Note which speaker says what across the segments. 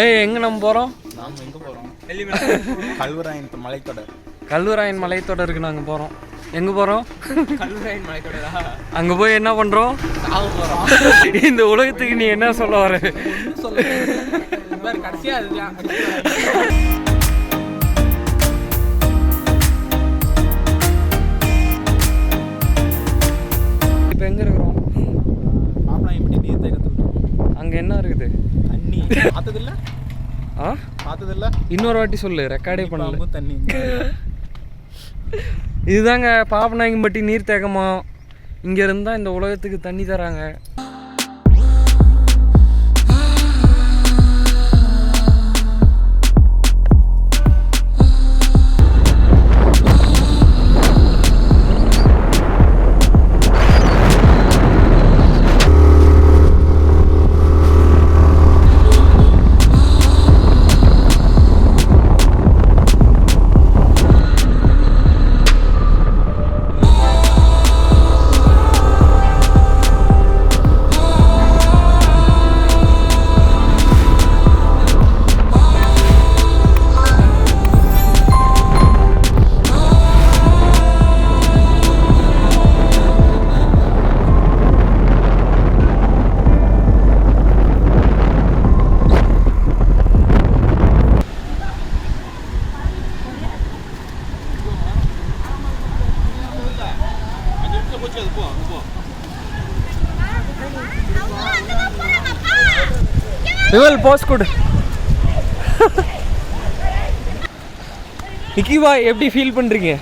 Speaker 1: ஏய் எங்கே நம்ம போகிறோம்
Speaker 2: நாம் எங்கே போகிறோம் கல்வராயன் மலைத்தொடர்.
Speaker 1: கல்லூராயன் மலைத்தொடருக்கு நாங்கள் போகிறோம் எங்கே போகிறோம்
Speaker 2: கல்வராயன் மலைத்தொடரா?
Speaker 1: அங்கே போய் என்ன பண்ணுறோம் இந்த உலகத்துக்கு நீ என்ன சொல்ல வர?
Speaker 2: சொல்ல கடைசியாக
Speaker 1: இப்போ எங்கே இருக்கிறோம்?
Speaker 2: பாப்பனாயம்பட்டி நீர் தேக்கத்துக்கு
Speaker 1: அங்கே என்ன இருக்குது?
Speaker 2: பார்த்ததில்ல?
Speaker 1: ஆ?
Speaker 2: பார்த்ததில்ல?
Speaker 1: இன்னொரு வாட்டி சொல்லு ரெக்கார்டே பண்ணல.
Speaker 2: தண்ணி
Speaker 1: இதுதாங்க பாப்பநாயக்கம்பட்டி நீர்த்தேக்கமா. இங்கே இருந்தால் இந்த உலகத்துக்கு தண்ணி தராங்க. விவல் போஸ் கொடு. நிக்கி பாய் எப்படி ஃபீல் பண்ணுறீங்க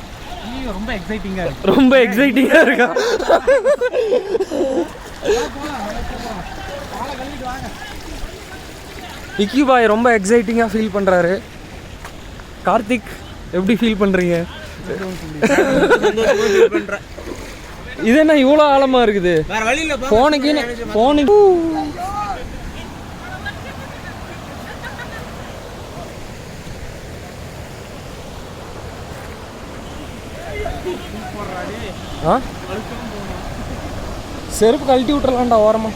Speaker 2: ரொம்ப எக்ஸைட்டிங்காக இருக்கு.
Speaker 1: ரொம்ப எக்ஸைட்டிங்காக இருக்கா? நிக்கி பாய் ரொம்ப எக்ஸைட்டிங்காக ஃபீல் பண்ணுறாரு கார்த்திக் எப்படி ஃபீல் பண்ணுறீங்க இது என்ன இவ்வளோ ஆழமாக இருக்குது? ஃபோனுக்கு ஃபோனுக்கு ஆ? செருப்பு கழட்டி விட்டுறலாம்டா ஓரமா.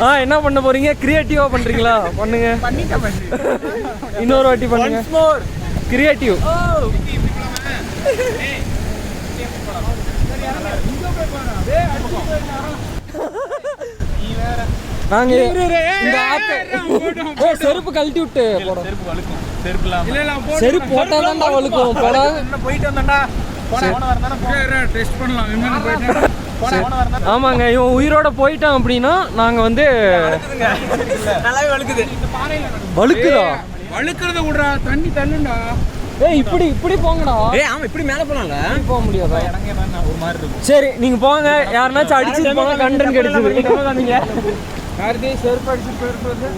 Speaker 1: ஆ என்ன பண்ண போறீங்க? கிரியேட்டிவா பண்றீங்களா? பண்ணுங்க. இன்னொரு வாட்டி பண்ணுங்க. கிரியேட்டிவ் நாங்க இந்த ஆப்பை செருப்பு கழட்டி விட்டு போடும்
Speaker 2: செருப்பு வழுக்கும். செருப்பு
Speaker 1: செருப்பு போட்டா வழுக்கும். போடா.
Speaker 2: போயிட்டு போன போன போன போன
Speaker 1: ஆமாங்க இவன் உயிரோட போயிட்டான் அப்படின்னா நாங்க வந்து
Speaker 2: வழுக்குது.
Speaker 1: வழுக்குதா?
Speaker 3: வழுக்கிறத விடுறா. தண்ணி தள்ளுண்டா.
Speaker 1: ஏய் இப்படி இப்படி போங்கடா.
Speaker 3: ஏய் ஆமா இப்படி மேல போலாம்ல.
Speaker 1: போக முடியாதா?
Speaker 2: இறங்க என்ன ஒரு மாதிரி இருக்கும்.
Speaker 1: சரி நீங்க போங்க. யாருனாச்சும் அடிச்சு போங்க. கண்டன் கிடைச்சது.
Speaker 3: கார்த்தி செருப்பு அடிச்சு போயிருக்கு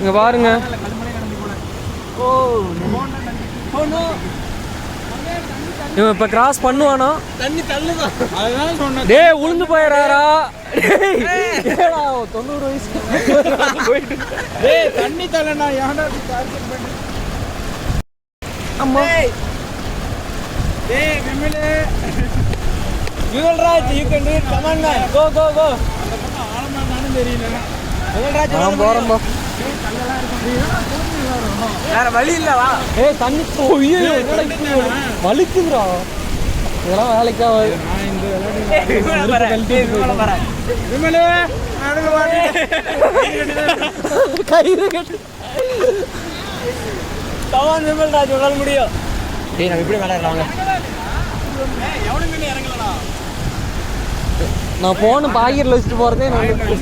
Speaker 1: இங்க பாருங்க. இவன் இப்ப கிராஸ் பண்ணுவானா?
Speaker 3: தண்ணி தள்ளுதான் அதுதான் சொன்னேன்.
Speaker 1: டேய் உளுந்து போயிடாரா ஏடா தொண்ணூறு வயசு. போயிட்டு.
Speaker 3: டேய் தண்ணி தள்ளனா ஏன்டா டார்கெட் பண்ணி?
Speaker 1: அம்மா.
Speaker 3: டேய். விமலே Yuvraj you can do it come on man go go go வேற வழி இல்லவா
Speaker 1: ஏய் தண்ணி வலிக்குதுடா. இதெல்லாம் வேலைக்கு
Speaker 3: விமலே
Speaker 1: கயிறு கட்டு
Speaker 3: கவான் விமல்ராஜ் உங்களால முடியும். டேய் நம்ம இப்படி மேல இறங்கலாம்
Speaker 1: நான் போன பாக்கெட்டில் வச்சுட்டு போகிறதே நல்லது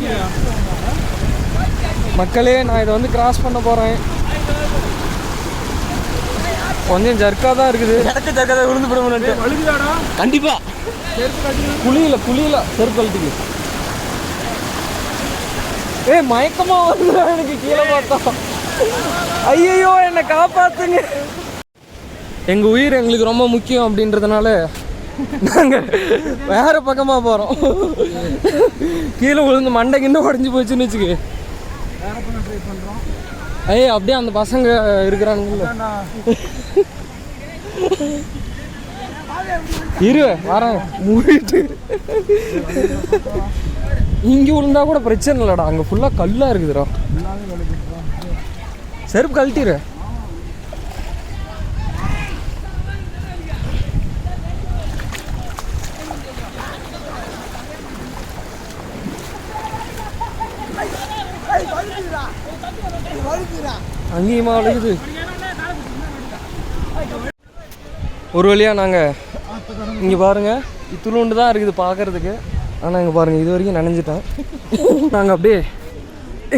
Speaker 1: மக்களே நான் இதை வந்து கிராஸ் பண்ண போகிறேன் கொஞ்சம் ஜர்க்காக தான் இருக்குது.
Speaker 3: எனக்கு ஜக்கதை விழுந்து போடுவோம்
Speaker 2: வழுக்குதாடா
Speaker 3: கண்டிப்பா.
Speaker 1: குழியில குழியில செருப்பு கழட்டிக்கு. ஏய் மயக்கமா வந்து எனக்கு கீழே பார்த்தா. ஐயோ என்னை காப்பாத்துங்க. எங்க உயிர் எங்களுக்கு ரொம்ப முக்கியம் அப்படின்றதுனால நாங்க வேற பக்கமா போறோம். கீழே விழுந்து மண்டை கிண்ட உடஞ்சி போச்சுன்னு வச்சுக்கோ. ஏய் அப்படியே அந்த பசங்க இருக்கிறானுங்கல்ல. இரு வரேன். மூடிட்டு இங்கே விழுந்தா கூட பிரச்சனை இல்லைடா. அங்கே ஃபுல்லாக கல்லாக இருக்குதுடா. செருப்பு கழட்டிடு அங்கேயுமா வளைக்குது ஒரு வழியாக நாங்கள் இங்கே பாருங்கள் இத்துளுண்டு தான் இருக்குது பார்க்குறதுக்கு ஆனால் இங்கே பாருங்கள் இது வரைக்கும் நனைஞ்சிட்டோம். நாங்கள் அப்படியே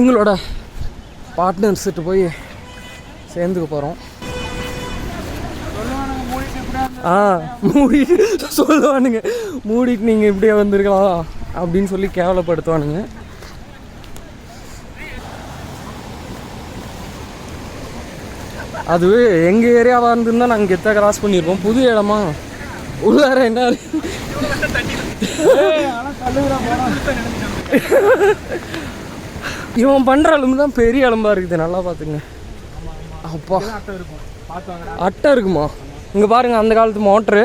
Speaker 1: எங்களோட பார்ட்னர்ஸ்கிட்ட போய் சேர்ந்துக்க போகிறோம் ஆ மூடிட்டு சொல்லுவானுங்க மூடிட்டு நீங்கள் இப்படியே வந்திருக்கலாம் அப்படின்னு சொல்லி கேவலப்படுத்துவானுங்க. அது எங்கள் ஏரியாவாக இருந்திருந்தா நாங்கள் கெத்தாக கிராஸ் பண்ணியிருப்போம் புது இடமா? உள்ளார என்ன? இவன் பண்ணுற அளவு தான் பெரிய அளம்பாக இருக்குது. நல்லா பார்த்துங்க. அப்பா. அட்டை இருக்குமா? இங்கே பாருங்க அந்த காலத்து மோட்ரு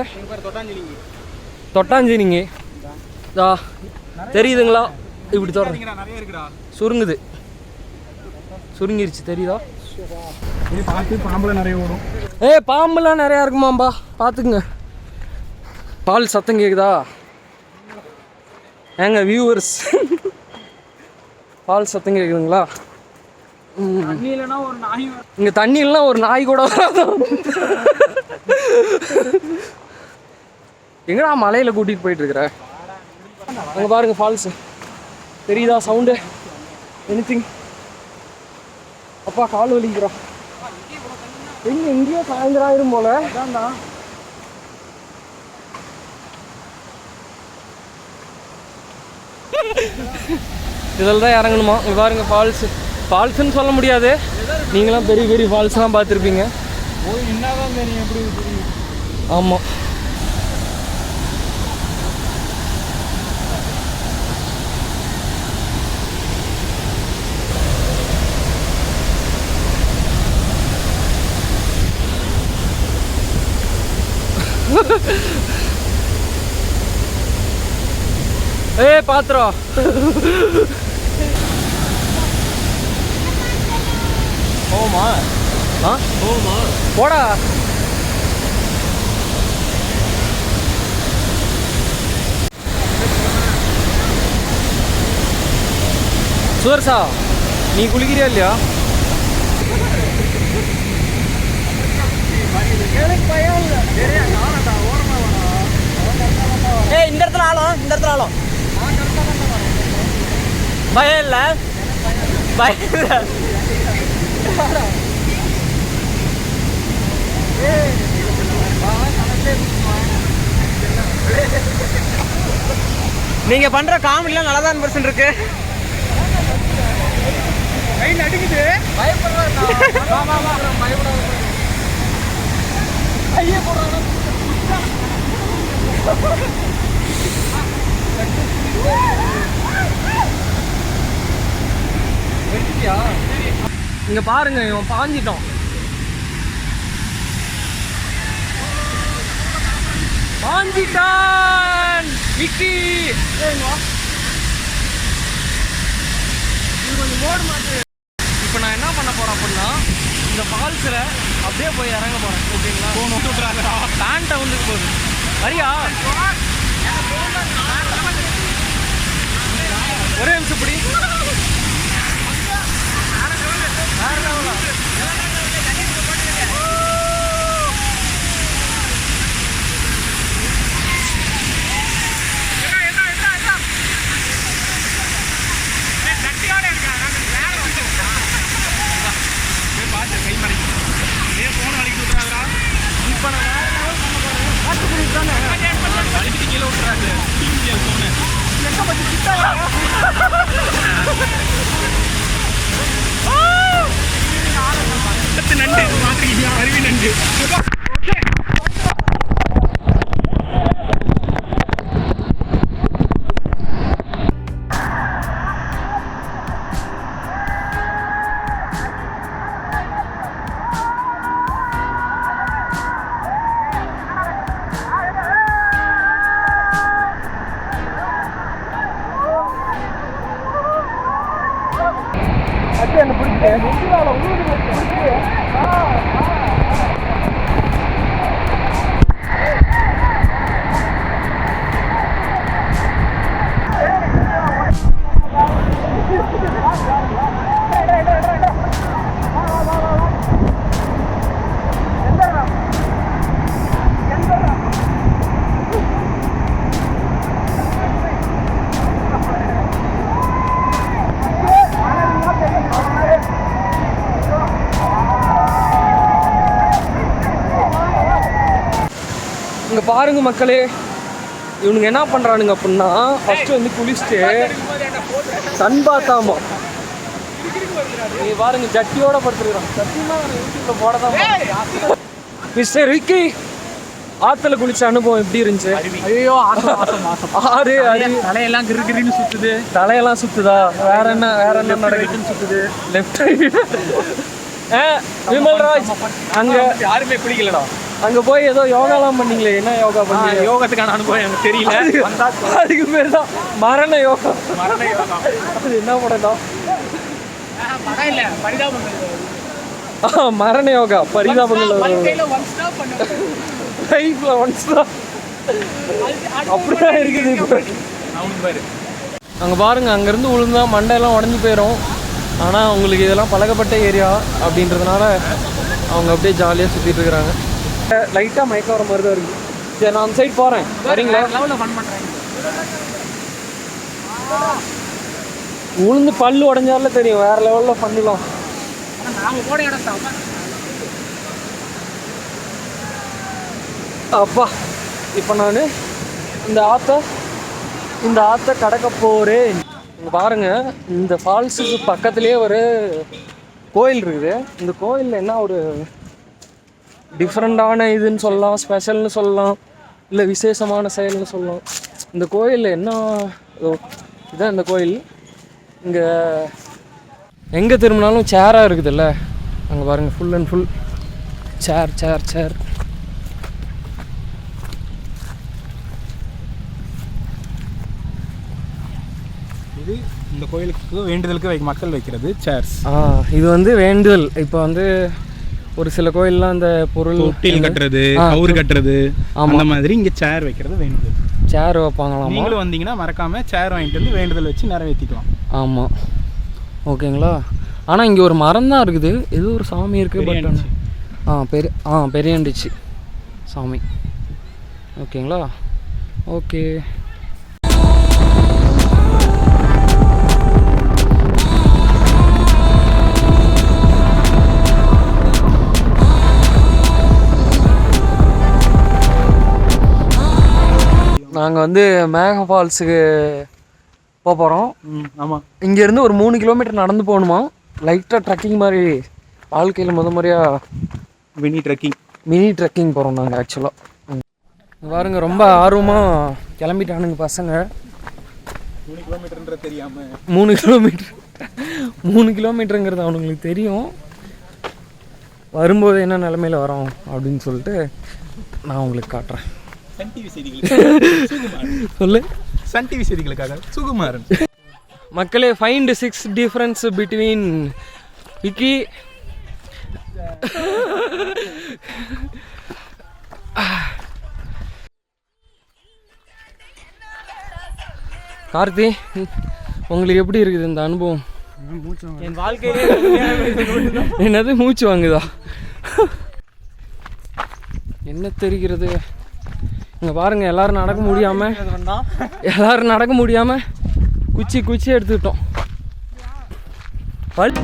Speaker 1: தொட்டாஞ்சினிங்க. தெரியுதுங்களா? இப்படி தொடர் சுருங்குது. சுருங்கிருச்சு தெரியுதா?
Speaker 2: பார்த்து பாம்புல நிறைய ஓடும்.
Speaker 1: ஏய் பாம்பெல்லாம் நிறையா இருக்குமாம்பா? பார்த்துக்குங்க. பால் சத்தம் கேக்குதா? ஏங்க வியூவர்ஸ் பால் சத்தம் கேக்குதுங்களா?
Speaker 3: தண்ணி இல்லைன்னா ஒரு நாய் வரும்.
Speaker 1: இங்கே தண்ணி இல்லைனா ஒரு நாய் கூட. எங்கடா மலையில் கூட்டிகிட்டு போயிட்டு இருக்கிற? அங்கே பாருங்க ஃபால்ஸ் தெரியுதா சவுண்டு எனிதிங் அப்பா கால் வலிக்கிறா எங்க எங்கேயோ சாயந்தரம் ஆயிரும் போல இதில் தான் இறங்கணுமா? இங்கே பாருங்க ஃபால்ஸ் ஃபால்ஸ்னு சொல்ல முடியாது. நீங்களாம் பெரிய பெரிய ஃபால்ஸ்லாம் பார்த்துருப்பீங்க.
Speaker 2: போய் என்னதான் தெரியும் எப்படி தெரியும்.
Speaker 1: ஆமாம் ஏய் பாத்திரம்
Speaker 2: போமா.
Speaker 1: ஆ?
Speaker 2: போமா.
Speaker 1: போடா. சுதர்சா நீ குளிக்கிறியா இல்லையா?
Speaker 3: ஏய் இந்த இடத்துல ஆளும் இந்த இடத்துல ஆளும் பயம் இல்லை? பயம் இல்லை. நீங்க பண்ற காமெடிலாம் நல்லா தான் பர்சன்ட் இருக்கு
Speaker 2: கை நடுக்குது
Speaker 1: இங்க பாருங்க இவன் பாஞ்சிட்டான். பாஞ்சிட்டான்! விக்கி! இப்போ நான் என்ன பண்ண போறேன் அப்படின்னா இந்த ஃபால்ஸில் அப்படியே போய் இறங்க போறேன் ஓகேங்களா? பேண்ட்டை வந்து போகுது. வரியா ஒரே நிமிஷம் இப்படி வேற லெவலா இப்போ நான் வேற பண்ணலாம் பண்ண போறேன் காட்டு புரியுது தானே
Speaker 2: கீழே விட்டுறாரு போன நண்டு நன்றி என்ன
Speaker 1: பிடிச்சிட்டு பாருங்க மக்களே. இவனுங்க என்ன பண்ணுறானுங்க அப்படின்னா ஃபஸ்ட்டு வந்து குளிச்சுட்டு சன் பாத்தாமா? நீ பாருங்க ஜட்டியோட படுத்துருக்கான் சத்தியமா யூடியூப்ல போட தான் மிஸ்டர் விக்கி ஆத்துல குளிச்ச அனுபவம் எப்படி இருந்துச்சு?
Speaker 2: ஐயோ
Speaker 1: ஆறு
Speaker 2: தலையெல்லாம் கிரு கிருன்னு சுத்துது.
Speaker 1: தலையெல்லாம் சுத்துதா? வேற என்ன வேற என்ன நடக்குதுன்னு சுத்துது. லெஃப்ட் ஆ விமல்ராஜ் அங்க.
Speaker 2: யாருமே பிடிக்கலடா.
Speaker 1: அங்க போய் ஏதோ யோகாலாம் பண்ணீங்களே என்ன யோகா பண்ணீங்க?
Speaker 2: யோகத்துக்கான அனுபவம் எனக்கு தெரியல.
Speaker 1: அதுக்கு பேர் தான் மரண யோகா.
Speaker 2: மரண யோகம்
Speaker 1: அது என்ன படம் தான் மரண யோகா பரிதாபங்கள் லைஃப்ல ஒன்ஸ் தான் அப்படிதான் இருக்குது இப்போ. அங்கே பாருங்க அங்கேருந்து விழுந்தா மண்டையெல்லாம் உடஞ்சி போயிடும் ஆனால் உங்களுக்கு இதெல்லாம் பழக்கப்பட்ட ஏரியா அப்படின்றதுனால அவங்க அப்படியே ஜாலியாக சுற்றிட்டு இருக்கிறாங்க. லைட்டாக மயக்க வர மாதிரி தான் இருக்குது சரி நான் அந்த சைடு போகிறேன் வரீங்களா?
Speaker 2: லெவலில் ஃபன் பண்றாங்க
Speaker 1: உளுந்து பல்லு உடஞ்சால தெரியும். வேற லெவலில் பண்ணலாம்.
Speaker 2: போட இடம்
Speaker 1: அப்பா இப்போ நான் இந்த ஆற்றை இந்த ஆற்றை கடக்க போகிறேன் இங்க பாருங்க இந்த ஃபால்ஸுக்கு பக்கத்துலேயே ஒரு கோயில் இருக்குது. இந்த கோயிலில் என்ன ஒரு டிஃப்ரெண்ட்டான இதுன்னு சொல்லலாம் ஸ்பெஷல்னு சொல்லலாம் இல்லை விசேஷமான செயல்னு சொல்லலாம். இந்த கோயிலில் என்ன ஓ, இதான் இந்த கோயில். இங்கே எங்கே திரும்பினாலும் சேராக இருக்குதுல்ல? அங்கே பாருங்கள் full and full chair chair chair
Speaker 2: இது இந்த கோயிலுக்கு வேண்டுதலுக்கு மக்கள் வைக்கிறது சேர்ஸ்
Speaker 1: இது வந்து வேண்டுதல். இப்போ வந்து ஒரு சில கோயில்லாம் அந்த பொருள்
Speaker 2: தொட்டில் கட்டுறது
Speaker 1: ஆ,
Speaker 2: கவுரு கட்டுறது. அந்த மாதிரி இங்க சேர் வைக்கிறது வேண்டுதல்
Speaker 1: சேர் வைப்பாங்களாமா?
Speaker 2: நீங்களும் வந்தீங்கன்னா மறக்காம சேர் வாங்கிட்டு வந்து வேண்டுதல் வச்சு நிறைவேற்றிக்கலாம்
Speaker 1: ஆமாம் ஓகேங்களா? ஆனால் இங்கே ஒரு மரம் தான் இருக்குது. இது ஒரு சாமி இருக்குது பட். ஆ பெரிய ஆ பெரியாண்டிச்சு சாமி. ஓகேங்களா? ஓகே. நாங்கள் வந்து மேக ஃபால்ஸுக்கு போக போகிறோம்
Speaker 2: ம் ஆமா.
Speaker 1: இங்கேருந்து ஒரு மூணு கிலோமீட்டர் நடந்து போகணுமா? லைட்டாக ட்ரக்கிங் மாதிரி வாழ்க்கையில் முத முறையாக
Speaker 2: மினி ட்ரெக்கிங்
Speaker 1: மினி ட்ரெக்கிங் போகிறோம் நாங்கள் ஆக்சுவலாக பாருங்க ரொம்ப ஆர்வமாக கிளம்பிட்டானுங்க பசங்க.
Speaker 2: மூணு கிலோமீட்டர்ன்ற தெரியாம.
Speaker 1: மூணு கிலோமீட்டர். மூணு கிலோமீட்டருங்கிறது அவனுங்களுக்கு தெரியும். வரும்போது என்ன நிலமையில வரோம் அப்படின்னு சொல்லிட்டு நான் உங்களுக்கு காட்டுறேன்.
Speaker 2: சன் டிவி செய்திகளுக்கு
Speaker 1: சொல்லு.
Speaker 2: சன் டிவி செய்திகளுக்காக சுகுமாரன்.
Speaker 1: மக்களே find six difference between Vicky. Karthi உங்களுக்கு எப்படி இருக்குது இந்த அனுபவம்?
Speaker 3: என் வாழ்க்கையிலே
Speaker 1: என்னது மூச்சு வாங்குதா? என்ன தெரிகிறது? இங்கே பாருங்க எல்லாரும் நடக்க முடியாமல் எல்லாரும் நடக்க முடியாமல் குச்சி குச்சி எடுத்துக்கிட்டோம். பல்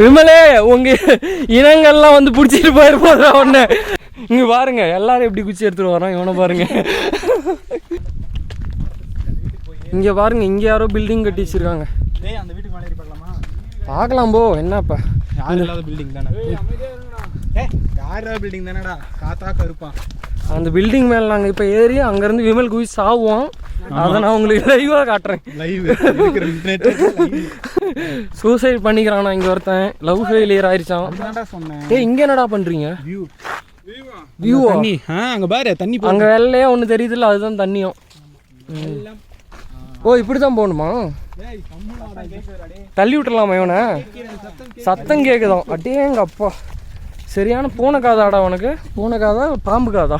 Speaker 1: விமலே உங்க இனங்கள்லாம் வந்து பிடிச்சிட்டு போயிருப்போம் உடனே இங்க பாருங்க எல்லாரும் எப்படி குச்சி எடுத்துட்டு வரோம் இவனை பாருங்க. இங்க பாருங்க இங்க யாரோ பில்டிங் கட்டி வச்சிருக்காங்க.
Speaker 2: பார்க்கலாமா?
Speaker 1: போ என்னப்பா?
Speaker 2: இல்லாத பில்டிங் தானே? யார் பில்டிங் தானேடா? காத்தா கருப்பான்
Speaker 1: அந்த பில்டிங் மேல நாங்க இப்ப ஏறி அங்கிருந்து விமல் குச்சி சாவோம் அதை நான் உங்களுக்கு லைவா காட்டுறேன்.
Speaker 2: லைவ்
Speaker 1: சூசைட் பண்ணிக்கிறானா இங்க ஒருத்தன். லவ் ஃபெயிலியர் ஆயிருச்சான் ஏய் இங்க என்னடா பண்றீங்க?
Speaker 2: வியூ
Speaker 1: வியூ
Speaker 2: தண்ணி அங்க பாரு தண்ணி
Speaker 1: அங்க வெள்ளையா ஒண்ணு தெரியுதுல்ல அதுதான் தண்ணியும். ஓ இப்படி தான் போகணுமா தள்ளி விட்டுறலாமா இவனை? சத்தம் கேட்குதாம் அடேங்க அப்பா. சரியான பூனை காதாடா உனக்கு? பூனை காதா பாம்பு காதா?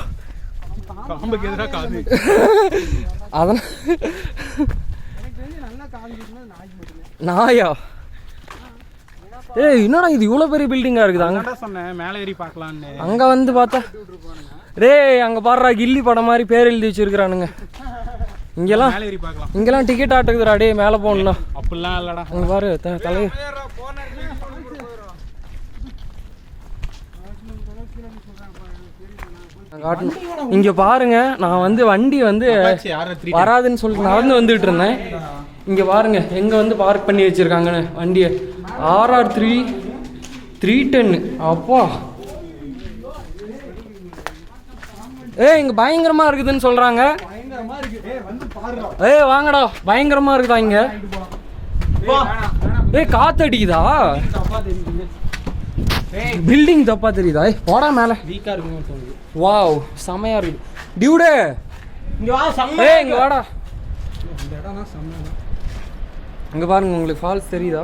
Speaker 2: பாம்புக்கு எதிராக காது?
Speaker 1: அதனால்
Speaker 3: எனக்கு தெரிஞ்சு நல்லா காது குத்துனது நாய்க்கு மட்டுமே
Speaker 1: நாயா ஏய் என்னடா இது? இவ்வளோ பெரிய பில்டிங்காக இருக்குது. அங்கே
Speaker 2: சொன்னேன் மேலே ஏறி பார்க்கலான்னு.
Speaker 1: அங்கே வந்து பார்த்தா டேய் அங்கே பாடுறா கில்லி படம் மாதிரி பேர் எழுதி வச்சிருக்கிறானுங்க. இங்கெல்லாம்
Speaker 2: மேலே ஏறி பார்க்கலாம்.
Speaker 1: இங்கெல்லாம் டிக்கெட் ஆட்டுக்குதுடா டேய் மேலே போகணும்னா
Speaker 2: அப்படிலாம் இல்லடா.
Speaker 1: அங்கே பாரு தலை இங்கே பாருங்க நான் வந்து வண்டி வந்து வராதுன்னு சொல்லிட்டு நடந்து வந்துட்டு இருந்தேன். இங்கே பாருங்க எங்கே வந்து பார்க் பண்ணி வச்சிருக்காங்கன்னு வண்டியை. ஆர்ஆர் த்ரீ த்ரீ டென்னு அப்பா. ஏய் இங்கே பயங்கரமாக இருக்குதுன்னு சொல்கிறாங்க
Speaker 3: இருக்கு ஏய்
Speaker 1: வாங்கடா. பயங்கரமாக இருக்குதா இங்கே? ஏய் காத்து அடிக்குதா? பில்டிங் தப்பா தெரியுதா? போடா மேலே.
Speaker 2: வீக்காக இருக்குன்னு தோணுது
Speaker 1: வாவ் செமையா இருக்கு. டியூடே.
Speaker 3: இங்க வா செம்ம
Speaker 1: ஏய் இங்க வாடா.
Speaker 3: இந்த இடம்லாம் செம்ம
Speaker 1: அங்க பாருங்க உங்களுக்கு ஃபால்ஸ் தெரியுதா?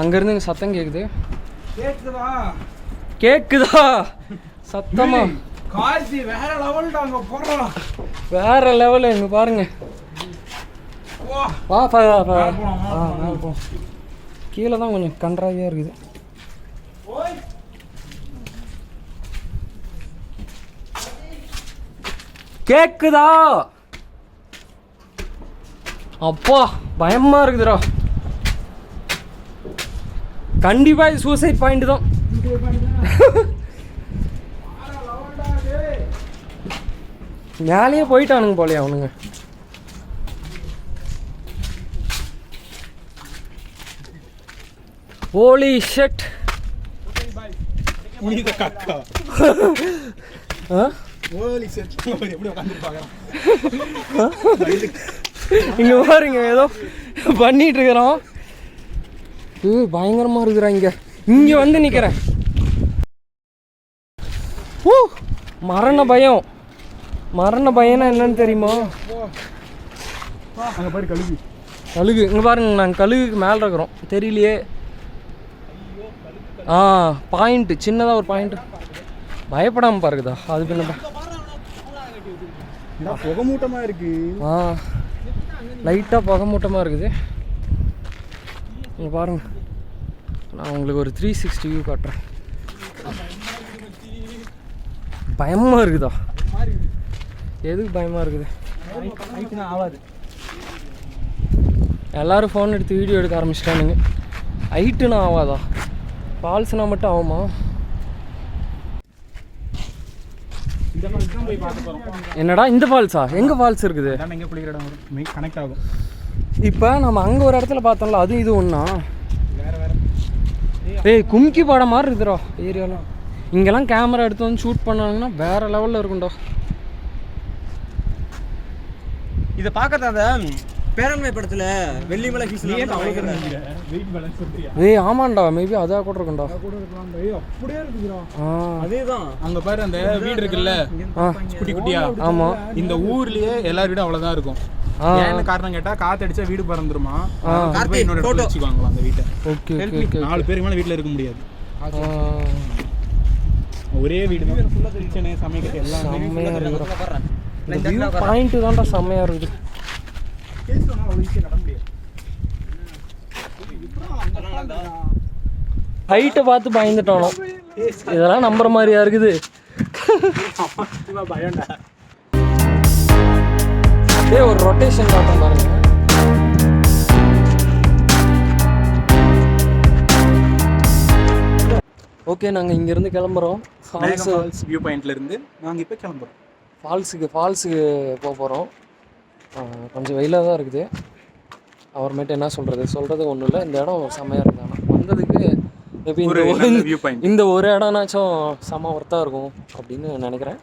Speaker 1: அங்க இருந்து இங்க சத்தம் கேக்குது.
Speaker 3: கேக்குதா
Speaker 1: கேக்குதா? சத்தமா?
Speaker 3: காசி வேற லெவல்டா அங்க போறோம்
Speaker 1: வேற லெவல் இங்க பாருங்க.
Speaker 3: வா.
Speaker 1: பா வா, பா. கீழே தான் கொஞ்சம் கன்றாவியா இருக்குது. கேக்குதா? அப்பா பயமா இருக்குதுடா. கண்டிப்பா இது சூசைட் பாயிண்ட் தான். மேலேயே போயிட்டானுங்க போலயே அவனுங்க. ஹோலி ஷெட்
Speaker 2: ஓலி செட் எப்படி உட்காந்துருப்பாங்க
Speaker 1: இங்க பாருங்க ஏதோ பண்ணிட்டு இருக்கிறோம் ஏய் பயங்கரமா இருக்கிறா இங்க. இங்க வந்து நிக்கிறேன். ஓ மரண பயம். மரண பயம்னா என்னன்னு தெரியுமா?
Speaker 2: அங்கே பாரு கழுகு.
Speaker 1: கழுகு. இங்க பாருங்க நாங்கள் கழுகுக்கு மேலே இருக்கிறோம். தெரியலையே. ஆ பாயிண்ட் சின்னதாக ஒரு பாயிண்ட் பயப்படாமல் பாருக்குதா அது பின்ன
Speaker 2: என்ன புகை மூட்டமாக இருக்கு.
Speaker 1: ஆ. லைட்டாக பகமூட்டமாக மூட்டமாக இருக்குது. நீங்கள் பாருங்கள் நான் உங்களுக்கு ஒரு த்ரீ சிக்ஸ்டி வியூ காட்டுறேன். பயமாக இருக்குதா? எதுக்கு பயமாக இருக்குது?
Speaker 3: நைட்டுனா ஆகாது
Speaker 1: எல்லோரும் ஃபோன் எடுத்து வீடியோ எடுக்க ஆரம்பிச்சிட்டானுங்க. ஹைட்டுனா ஆகாதா பால்ஸ்னால் மட்டும் ஆகுமா
Speaker 2: இந்த மாதிரி தான் போய் பார்க்க போகிறோம்
Speaker 1: என்னடா இந்த ஃபால்ஸா எங்கே ஃபால்ஸ் இருக்குது?
Speaker 2: எங்கே குளிக்கிற இடம் வரும் கனெக்ட் ஆகும்
Speaker 1: இப்போ நம்ம அங்கே ஒரு இடத்துல பார்த்தோம்ல அது இது ஒன்றா
Speaker 2: வேறு வேற
Speaker 1: ஏய் கும்கி பாடம் மாதிரி இருக்குதுடா ஏரியாலாம் இங்கெல்லாம் கேமரா எடுத்து வந்து ஷூட் பண்ணாங்கன்னா வேற லெவலில் இருக்கும்டா.
Speaker 3: இதை பார்க்கறது அந்த பேரண்மை படத்துல வெள்ளிமலை
Speaker 2: சொல்றியா?
Speaker 1: ஏய் ஆமாண்டா மேபி அதாக கூட இருக்கும்டா.
Speaker 3: கூட இருக்கலாம் ஐயோ அப்படியே இருக்குதுடா.
Speaker 1: ஆ.
Speaker 3: அதேதான்.
Speaker 2: அங்க பாரு அந்த வீடு இருக்குல்ல? குட்டி குட்டியா?
Speaker 1: ஆமாம்
Speaker 2: இந்த ஊர்லயே எல்லார் வீடும் அவ்வளவுதான் இருக்கும். ஏன்னு காரணம் கேட்டா காத்தடிச்சா வீடு பறந்துருமா. அது இன்னொரு இடத்துல வச்சுக்குவாங்களா அந்த வீட்டை?
Speaker 1: ஓகே ஓகே
Speaker 2: நாலு பேருக்கு மேல வீட்டுல இருக்க முடியாது. ஒரே வீடு தான். கிச்சனு சமைக்கிறது எல்லாமே
Speaker 1: செம்மையா இருக்குடா இந்த வியூ
Speaker 2: நட முடியாது
Speaker 1: ஹைட்டை பார்த்து பயந்துட்டானோ? இதெல்லாம் நம்புற மாதிரியா இருக்குது?
Speaker 2: பயம்டா
Speaker 1: அப்படியே ஒரு ரொட்டேஷன் காட்டும் பாருங்க. ஓகே நாங்கள் இங்கேருந்து கிளம்புறோம். ஃபால்ஸ்
Speaker 2: ஃபால்ஸ் வியூ பாயிண்ட்ல இருந்து நாங்க இப்ப கிளம்புறோம்.
Speaker 1: ஃபால்ஸுக்கு ஃபால்ஸுக்கு போக போகிறோம் கொஞ்சம் வெயிலாக தான் இருக்குது அப்புறமேட்டு என்ன சொல்கிறது சொல்கிறது ஒன்றும் இல்லை. இந்த இடம் செம்மையாக இருக்குது ஆனால் வந்ததுக்கு மேபி
Speaker 2: ஒரு
Speaker 1: இந்த ஒரு இந்த ஒரு இடம்னாச்சும் செம்ம ஒர்த்தாக இருக்கும் அப்படின்னு நினைக்கிறேன்.